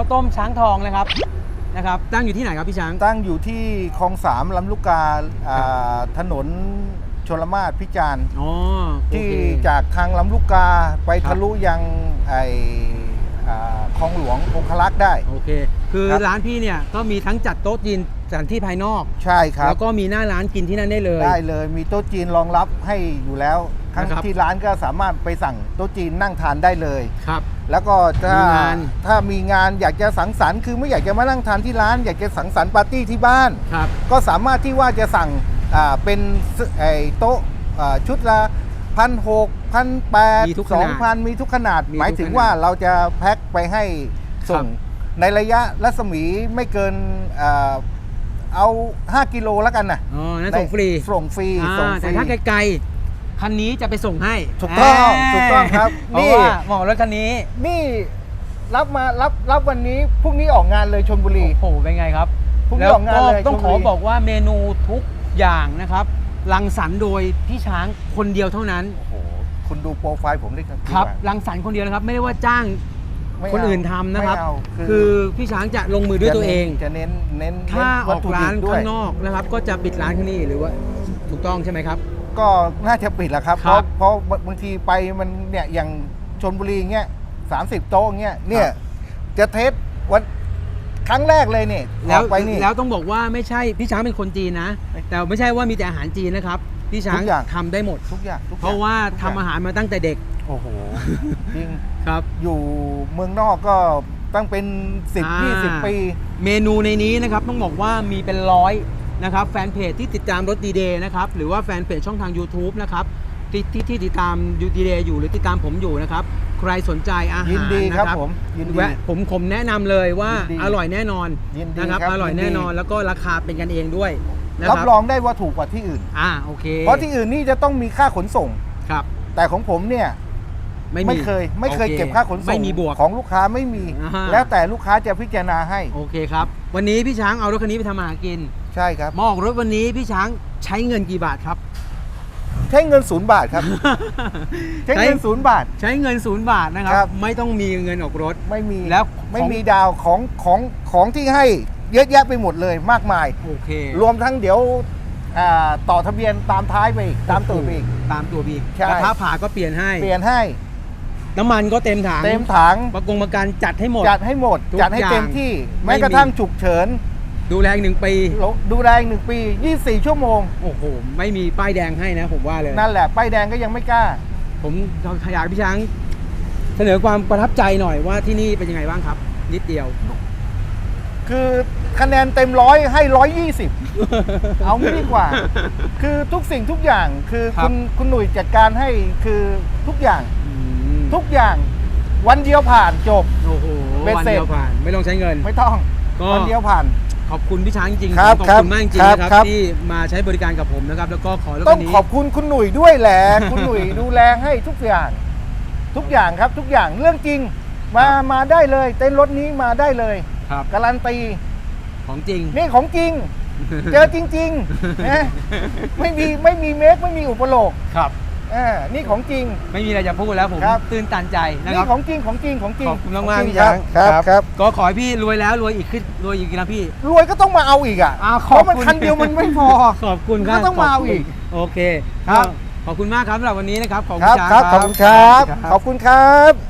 ข้าวต้มช้างทองนะครับนะครับ ตั้งอยู่ที่ไหนครับพี่ช้าง ตั้งอยู่ที่คลองสามลำลูกกาอ่าถนนชลมาศพิจารณ์อ๋อโอที่เค จากทางลำลูกกาไปครับ ทะลุยังไออ่าคลองหลวงองคลักษ์ได้ โอเค คือครับ ร้านพี่เนี่ยก็มีทั้งจัดโต๊ะจีน สถานที่ภายนอก ใช่ครับ แล้วก็มีหน้าร้านกินที่นั่นได้เลย ได้เลยมีโต๊ะจีนรองรับให้อยู่แล้วทั้งนะครับ ที่ร้านก็สามารถไปสั่งโต๊ะจีนนั่งทานได้เลย ครับ แล้วก็ถ้ามีงาน ถ้ามีงานอยากจะสังสรรค์คือไม่อยากจะมานั่งทานที่ร้าน อยากจะสังสรรค์ปาร์ตี้ที่บ้าน ครับ ก็สามารถที่ว่าจะสั่งอ่าเป็นสไอ้โต๊ะอ่าชุดละพันหกพันแปดมีทุกขสนาอดงพันมีทุกขนาด มีทุกหมายถึงขนาดว่าเราจะแพ็คไปให้ส่ครังบในระยะรัศมีไม่เกินอ่า เอา 5 กิโลแล้วกันนะอ๋อนั่นส่งฟรีส่งฟรีอ่าส่งฟแต่รีถ้าไกลๆคันนี้จะไปส่งให้ถูกต้องาถูกต้องครับเพราะนี่ว่าเหมาะรถคันนี้นี่รับมารับรับวันนี้พรุ่งนี้ออกงานเลยชนบุรีโอ้โหเป็นไงครับพรุ่งนี้แล้วออกงานก็เลยต้องชลขบุอรีบอกว่าเมนูทุกอย่างนะครับรังสรรค์โดยพี่ช้างคนเดียวเท่านั้นโอ้โหคุณดูโปรไฟล์ผมได้ครับครับรังสรรค์คนเดียวนะครับ ไม่ได้ว่าจ้าง ไม่เาคนอื่นทำนะครับ ไม่เอาคือพี่ช้างจะลงมือด้วยตัวเอง จะเน้นเน้นถ้าเน้นอวัอตกถุร้านดิบด้วยข้างนอกนะครับ ก็จะปิดร้านที่นี่หรือว่าถูกต้องใช่ไหมครับ ก็น่าจะปิดแหละครับคเพรัราะบเพราะบางทีไปมันเนี่ยอย่างชนบุรีเงี้ยสามสิบโต๊ะเงี้ยเนี่ยจะเทสวันครั้งแรกเลยเนี่ยแล้วออกไปนี่ แล้วต้องบอกว่าไม่ใช่พี่ช้างเป็นคนจีนนะไม่แต่ไม่ใช่ว่ามีแต่อาหารจีนนะครับ พี่ช้างทุกอย่าง ทำได้หมด ทุกอย่างทุกอย่งเพราะว่าทุกทำย่งอาหารมาตั้งแต่เด็ก โอ้โหจริงครับ อยู่เมืองนอกก็ตั้งเป็น 10อ่า20 ปี เมนูในนี้นะครับต้องบอกว่ามีเป็นร้อยนะครับ แฟนเพจที่ติดตามรถดีเดย์นะครับ หรือว่าแฟนเพจช่องทาง YouTube นะครับที่ที่ที่ติดตามดีเดย์อยู่หรือติดตามผมอยู่นะครับ ใครสนใจอาหารยินดีครับนะผมยินดีแวะผมผมแนะนำเลยว่ายินดีอร่อยแน่นอนยินดีนะครับ ครับอร่อยยินดี แน่นอนแล้วก็ราคาเป็นกันเองด้วยนะรับครับรองได้ว่าถูกกว่าที่อื่น อ่าโอเคเพราะที่อื่นนี่จะต้องมีค่าขนส่ง ครับ แต่ของผมเนี่ย ไม่มีไม่เคย ไม่เคยโอเก็บค่าขนส่งไม่มีบวกของลูกค้าไม่มี อ่าฮะ แล้วแต่ลูกค้าจะพิจารณาให้ โอเคครับ วันนี้พี่ช้างเอารถคันนี้ไปทำอาหารกินใช่ครับมาออกรถวันนี้พี่ช้างใช้เงินกี่บาทครับ ใช้เงินศูนย์บาทครับ ใช้เงินศูนย์บาท ใช้เงินศูนย์บาทนะครับ ครับ ไม่ต้องมีเงินออกรถ ไม่มีแล้วไม่ของมีดาวของของของที่ให้เยอะแยะไปหมดเลยมากมาย โอเครวมทั้งเดี๋ยวอ่าต่อทะเบียนตามท้ายไปอีกตามตูดไปอีก ตามตัวบีกใช่ กระทะผ่าก็เปลี่ยนให้ เปลี่ยนให้ น้ำมันก็เต็มถังเต็มถังประกงประกันจัดให้หมด จัดให้หมด ทุกจัดให้อย่างเต็มที่ไม่แม้กระมี ทั่งฉุกเฉินดูแลอีกหนึ่งปี ดูแลอีกหนึ่งปี 24 ชั่วโมง โอ้โห ไม่มีป้ายแดงให้นะผมว่าเลย นั่นแหละ ป้ายแดงก็ยังไม่กล้า ผมอยากให้พี่ช้าง เสนอความประทับใจหน่อยว่าที่นี่เป็นยังไงบ้างครับ นิดเดียว คือคะแนนเต็มร้อยให้ร้อยยี่สิบเอางี้ดีกว่า คือทุกสิ่งทุกอย่างคือครับ คุณคุณหนุ่ยจัดการให้คือทุกอย่างอืม ทุกอย่าง วันเดียวผ่านจบ โอ้โหเบ็ดวันเสร็จ เดียวผ่านไม่ต้องใช้เงิน ไม่ต้อง ก็ วันเดียวผ่าน ขอบคุณพี่ช้างจริงๆครับขอบครับคุณมากจริงครับๆนะครับครับที่มาใช้บริการกับผมนะครับ แล้วก็ขอรถต้คัองนนี้ขอบคุณคุณหนุ่ยด้วยแหละ คุณหนุ่ยดูแลให้ทุกอย่าง ทุกอย่างครับทุกอย่างเรื่องจริง มามาได้เลย เต้นรถนี้มาได้เลยครับการันตีของจริง นี่ของจริง เจอจริงๆนะไม่มีไม่มีเมคไม่มีอุปโลกครับ อ่านี่ของจริง ไม่มีอะไรจะพูดแล้วผมครับ ตื่นตันใจนะนี่ครับ ของจริงของจริงของจริงขอบคุณมากขๆองจริพี่ช้างครับครับ ก็ขอให้พี่รวยแล้วรวยอีกขึ้นรวยอีกนะพี่ รวยก็ต้องมาเอาอีกอะอ้าวเพราะมันขอบคุณ คันเดียวมันไม่พอ ขอบคุณครับก็ต้องมาเอาขบคุณอีกโอเคครับ ก็ขอบคุณมากครับสำหรับวันนี้นะครับขอบคคุณรับช้าง ครับขอบคุณครับ ขอบคุณครับ